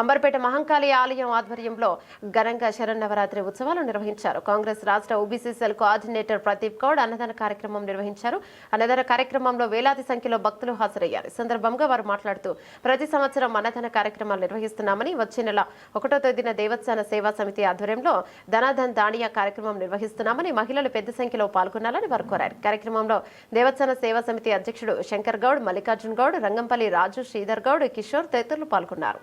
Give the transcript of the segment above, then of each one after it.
అంబర్పేట మహంకాళి ఆలయం ఆధ్వర్యంలో ఘనంగా శరన్నవరాత్రి ఉత్సవాలు నిర్వహించారు. కాంగ్రెస్ రాష్ట్ర OBC cell coordinator Pradeep Goud అన్నదాన కార్యక్రమం నిర్వహించారు. అన్నదాన కార్యక్రమంలో వేలాది సంఖ్యలో భక్తులు హాజరయ్యారు. ఈ సందర్భంగా వారు మాట్లాడుతూ ప్రతి సంవత్సరం అన్నదాన కార్యక్రమాలు నిర్వహిస్తున్నామని వచ్చే నెల ఒకటో తేదీన దేవస్థాన సేవా సమితి ఆధ్వర్యంలో ధనాధన్ దానియా కార్యక్రమం నిర్వహిస్తున్నామని మహిళలు పెద్ద సంఖ్యలో పాల్గొనాలని వారు కోరారు. కార్యక్రమంలో దేవస్థాన సేవా సమితి అధ్యక్షుడు శంకర్ గౌడ్ మల్లికార్జున్ గౌడ్ రంగంపల్లి రాజు శ్రీధర్ గౌడ్ కిషోర్ తదితరులు పాల్గొన్నారు.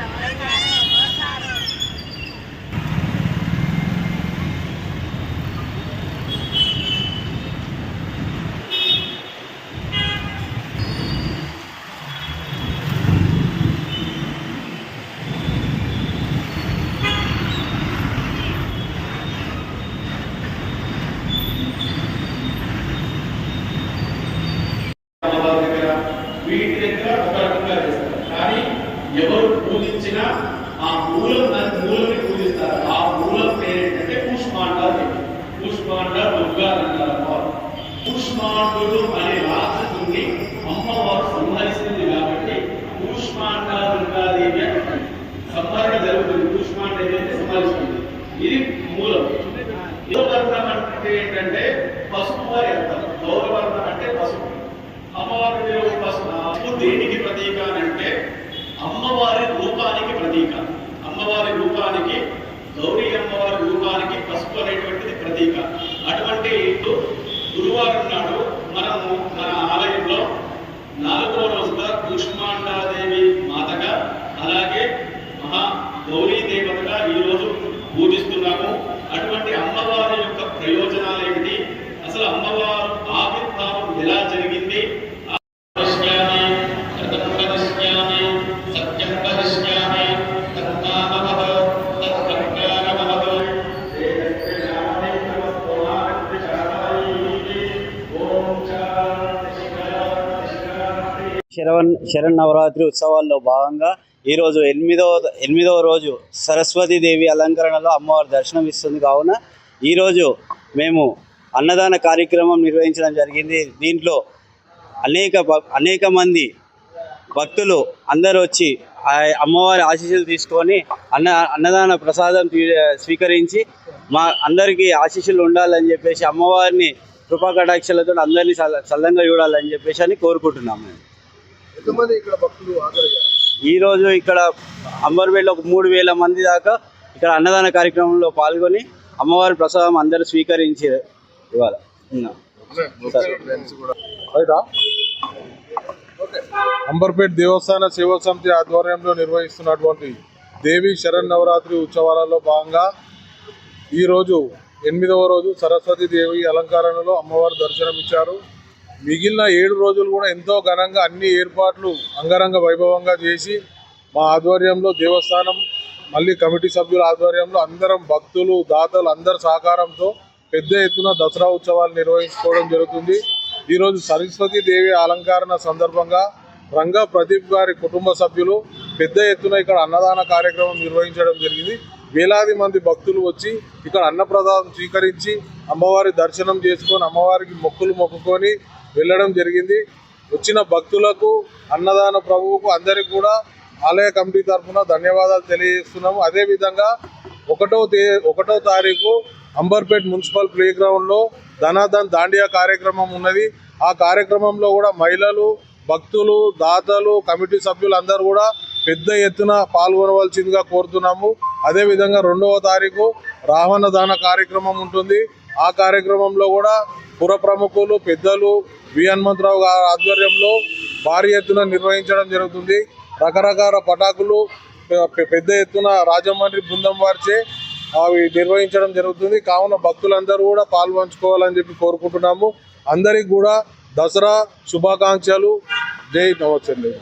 ఎవరు పూజించినా ఆ మూలం దాని మూలని పూజిస్తారు. ఆ మూలం పేరేంటంటే పుష్మాండ అని. చెప్పి. పుష్మాండ దుర్గా అంటారు అమ్మవారు. పుష్మాండుడు అనే రాక్షసుని అమ్మవారు సంహరిస్తుంది కాబట్టి పుష్మాండ దుర్గాదేవి అంటారు సంహరణ జరుగుతుంది. పుష్మాండ ఏదైతే సంహరిస్తుంది. ఇది మూలం. గౌరవర్ణం అంటే ఏంటంటే పసుపు వారి అర్థం. గౌరవర్ణం అంటే పసుపు అమ్మవారి పేరు పసుపు పసుపు దేనికి ప్రతీక అని అంటే అమ్మవారి రూపానికి ప్రతీక అమ్మవారి రూపానికి గౌరీ అమ్మవారి రూపానికి పసుపు అనేటువంటిది ప్రతీక అటువంటి గురువారం నాడు మనము మన ఆలయంలో నాలుగో రోజుగా కూష్మాండాదేవి మాతగా అలాగే మహా గౌరీ దేవతగా ఈ రోజు పూజిస్తున్నాము అటువంటి అమ్మవారి యొక్క ప్రయోజనాలు ఏమిటి అసలు అమ్మవారు ఆవిర్భావం ఎలా జరిగింది పశ్యామి, సత్యం వదిష్యామి, తన్నామవః, శరవన్ శరణ్ నవరాత్రి ఉత్సవాల్లో భాగంగా ఈరోజు ఎనిమిదవ ఎనిమిదవ రోజు సరస్వతీదేవి అలంకరణలో అమ్మవారి దర్శనం ఇస్తుంది. కావున ఈరోజు మేము అన్నదాన కార్యక్రమం నిర్వహించడం జరిగింది. దీంట్లో అనేక అనేక మంది భక్తులు అందరూ వచ్చి అమ్మవారి ఆశీస్సులు తీసుకొని అన్న అన్నదాన ప్రసాదం తీ- స్వీకరించి మా అందరికీ ఆశీస్సులు ఉండాలని చెప్పేసి అమ్మవారిని కృపా కటాక్షలతో అందరినీ చల్ల- చల్లంగా చూడాలని చెప్పేసి అని కోరుకుంటున్నాము మేము. ఎంతమంది ఇక్కడ భక్తులు హాజరయ్యారు ఈరోజు ఇక్కడ అంబర్పేటలో ఒక మూడు వేల మంది దాకా ఇక్కడ అన్నదాన కార్యక్రమంలో పాల్గొని అమ్మవారి ప్రసాదం అందరూ స్వీకరించి ఇవాళ. ఉన్నాం. ఫ్రెండ్స్ కూడా. రైటా ఓకే. అంబర్పేట్ దేవస్థాన సేవా సమితి ఆధ్వర్యంలో నిర్వహిస్తున్నటువంటి దేవి శరణ్ నవరాత్రి ఉత్సవాలలో భాగంగా ఈరోజు ఎనిమిదవ రోజు సరస్వతి దేవి అలంకరణలో అమ్మవారు దర్శనమిచ్చారు. మిగిలిన ఏడు రోజులు కూడా ఎంతో ఘనంగా అన్ని ఏర్పాట్లు అంగరంగ వైభవంగా చేసి మా ఆధ్వర్యంలో దేవస్థానం మళ్ళీ కమిటీ సభ్యుల ఆధ్వర్యంలో అందరం భక్తులు దాతలు అందరి సహకారంతో పెద్ద ఎత్తున దసరా ఉత్సవాలు నిర్వహించుకోవడం జరుగుతుంది. ఈరోజు సరస్వతి దేవి అలంకరణ సందర్భంగా రంగా ప్రదీప్ గారి కుటుంబ సభ్యులు పెద్ద ఎత్తున ఇక్కడ అన్నదాన కార్యక్రమం నిర్వహించడం జరిగింది. వేలాది మంది భక్తులు వచ్చి ఇక్కడ అన్నప్రదానం స్వీకరించి అమ్మవారి దర్శనం చేసుకొని అమ్మవారికి మొక్కులు మొక్కుకొని వెళ్ళడం జరిగింది. వచ్చిన భక్తులకు అన్నదాన ప్రభువుకు అందరికి కూడా ఆలయ కమిటీ తరఫున ధన్యవాదాలు తెలియజేస్తున్నాము. అదేవిధంగా ఒకటో తే ఒకటో తారీఖు అంబర్పేట్ మున్సిపల్ ప్లే గ్రౌండ్లో ధనాధన్ దాండియా కార్యక్రమం ఉన్నది. ఆ కార్యక్రమంలో కూడా మహిళలు భక్తులు దాతలు కమిటీ సభ్యులు అందరూ కూడా పెద్ద ఎత్తున పాల్గొనవలసిందిగా కోరుతున్నాము. అదేవిధంగా రెండవ తారీఖు రావణ దాన కార్యక్రమం ఉంటుంది. ఆ కార్యక్రమంలో కూడా పుర ప్రముఖులు పెద్దలు వి హనుమంతరావు గారి ఆధ్వర్యంలో భారీ ఎత్తున నిర్వహించడం జరుగుతుంది. రకరకాల పటాకులు పెద్ద ఎత్తున రాజమండ్రి బృందం వారిచే అవి నిర్వహించడం జరుగుతుంది. కావున భక్తులందరూ కూడా పాల్పంచుకోవాలని చెప్పి కోరుకుంటున్నాము. అందరికి కూడా దసరా శుభాకాంక్షలు. జై నవచండి.